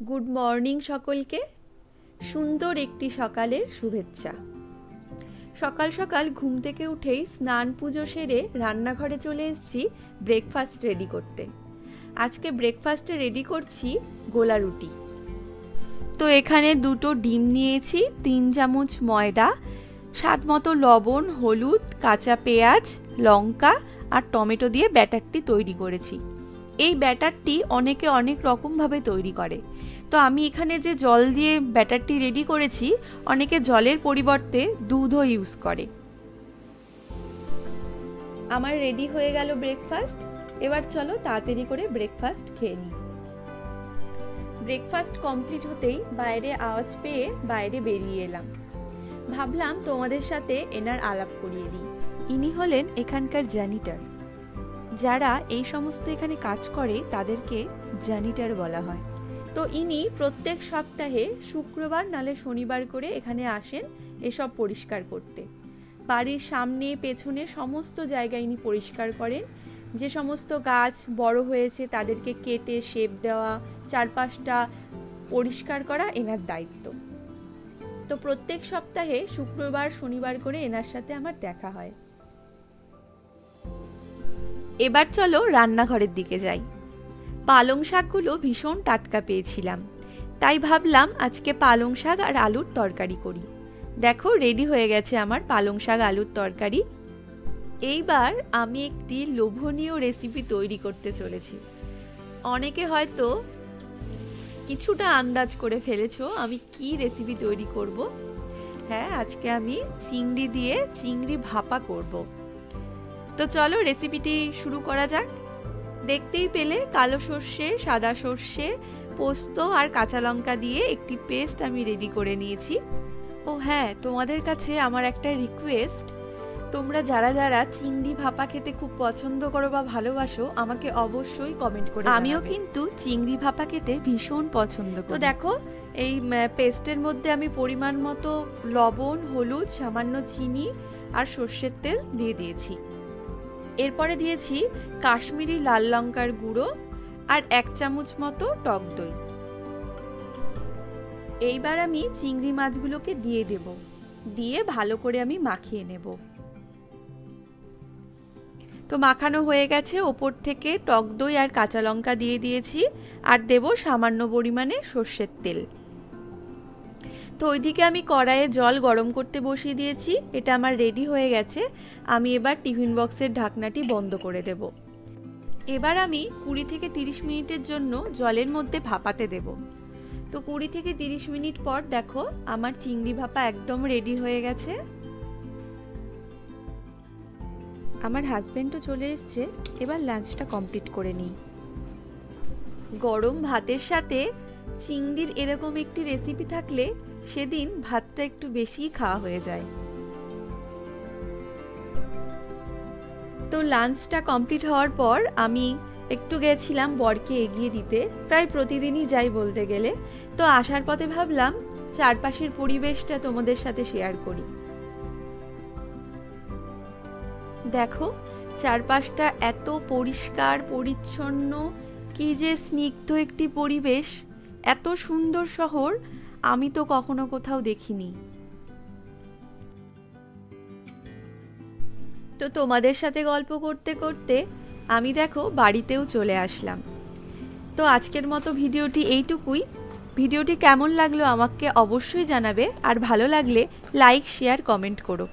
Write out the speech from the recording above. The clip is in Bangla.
গুড মর্নিং সকলকে। সুন্দর একটি সকালের শুভেচ্ছা। সকাল সকাল ঘুম থেকে উঠেই স্নান পুজো সেরে রান্নাঘরে চলে এসেছি ব্রেকফাস্ট রেডি করতে। আজকে ব্রেকফাস্টে রেডি করছি গোলা রুটি। তো এখানে দুটো ডিম নিয়েছি, তিন চামচ ময়দা, স্বাদ মতো লবণ, হলুদ, কাঁচা পেঁয়াজ, লঙ্কা আর টমেটো দিয়ে ব্যাটারটি তৈরি করেছি। এই ব্যাটারটি অনেকে অনেক রকমভাবে তৈরি করে। তো আমি এখানে যে জল দিয়ে ব্যাটারটি রেডি করেছি, অনেকে জলের পরিবর্তে দুধও ইউজ করে। আমার রেডি হয়ে গেল ব্রেকফাস্ট। এবার চলো তাড়াতাড়ি করে ব্রেকফাস্ট খেয়ে নিই। ব্রেকফাস্ট কমপ্লিট হতেই বাইরে আওয়াজ পেয়ে বাইরে বেরিয়ে এলাম। ভাবলাম তোমাদের সাথে এনার আলাপ করিয়ে দিই। ইনি হলেন এখানকার জ্যানিটার যারা এই সমস্ত এখানে কাজ করে, তাদেরকে জ্যানিটার বলা হয়। তো ইনি প্রত্যেক সপ্তাহে শুক্রবার নালে শনিবার করে এখানে আসেন এসব পরিষ্কার করতে। বাড়ির সামনে, পেছনে সমস্ত জায়গা ইনি পরিষ্কার করেন। যে সমস্ত গাছ বড় হয়েছে, তাদেরকে কেটে, শেপ দেওয়া, চারপাশটা পরিষ্কার করা এনার দায়িত্ব। তো প্রত্যেক সপ্তাহে শুক্রবার, শনিবার করে এনার সাথে আমার দেখা হয়। এবার চলো রান্নাঘরের দিকে যাই। পালং শাকগুলো ভীষণ টাটকা পেয়েছিলাম। তাই ভাবলাম আজকে পালং শাক আর আলুর তরকারি করি। দেখো রেডি হয়ে গেছে আমার পালং শাক আলুর তরকারি। এইবার আমি একটি লোভনীয় রেসিপি তৈরি করতে চলেছি। অনেকে হয়তো কিছুটা আন্দাজ করে ফেলেছো আমি কি রেসিপি তৈরি করব। হ্যাঁ আজকে আমি চিংড়ি দিয়ে চিংড়ি ভাপা করব। তো চলো রেসিপিটি শুরু করা যাক। দেখতেই পেলে কালো সর্ষে সাদা সর্ষে পোস্ত আর কাঁচা লঙ্কা দিয়ে একটি পেস্ট আমি রেডি করে নিয়েছি। ও হ্যাঁ তোমাদের কাছে আমার একটা রিকোয়েস্ট তোমরা যারা যারা চিংড়ি ভাপা খেতে খুব পছন্দ করো বা ভালোবাসো আমাকে অবশ্যই কমেন্ট করে আমিও কিন্তু চিংড়ি ভাপা খেতে ভীষণ পছন্দ করি। তো দেখো এই পেস্টের মধ্যে আমি পরিমাণ মতো লবণ হলুদ সামান্য চিনি আর সর্ষের তেল দিয়ে দিয়েছি। এরপরে দিয়েছি কাশ্মীরি লাল লঙ্কার গুঁড়ো আর এক চামচ মতো টক দই। এইবার আমি চিংড়ি মাছগুলোকে দিয়ে দেব। দিয়ে ভালো করে আমি মাখিয়ে নেব। তো মাখানো হয়ে গেছে, ওপর থেকে টক দই আর কাঁচা লঙ্কা দিয়ে দিয়েছি আর দেব সামান্য পরিমাণে সর্ষের তেল। তো ওইদিকে আমি কড়াইয়ে জল গরম করতে বসিয়ে দিয়েছি, এটা আমার রেডি হয়ে গেছে। আমি এবার টিফিন বক্সের ঢাকনাটি বন্ধ করে দেব। এবার আমি কুড়ি থেকে তিরিশ মিনিটের জন্য জলের মধ্যে ভাপাতে দেব। তো কুড়ি থেকে তিরিশ মিনিট পর দেখো, আমার চিংড়ি ভাপা একদম রেডি হয়ে গেছে। আমার হাজব্যান্ডও চলে এসছে, এবার লাঞ্চটা কমপ্লিট করে নিই। গরম ভাতের সাথে চিংড়ির এরকম একটি রেসিপি থাকলে সেদিন ভাতটা একটু বেশিই খাওয়া হয়ে যায়। তো লাঞ্চটা কমপ্লিট হওয়ার পর আমি একটু গেছিলাম বরকে এগিয়ে দিতে। প্রায় প্রতিদিনই যাই বলতে গেলে। তো আসার পথে ভাবলাম, চারপাশের পরিবেশটা তোমাদের সাথে শেয়ার করি। দেখো, চারপাশটা এত পরিষ্কার, পরিচ্ছন্ন, কি যে স্নিগ্ধ একটি পরিবেশ। এত সুন্দর শহর আমি তো কখনো কোথাও দেখিনি। তো তোমাদের সাথে গল্প করতে করতে আমি দেখো বাড়িতেও চলে আসলাম। তো আজকের মতো ভিডিওটি এইটুকুই। ভিডিওটি কেমন লাগল আমাকে অবশ্যই জানাবে। আর ভালো লাগলে লাইক, শেয়ার, কমেন্ট করো।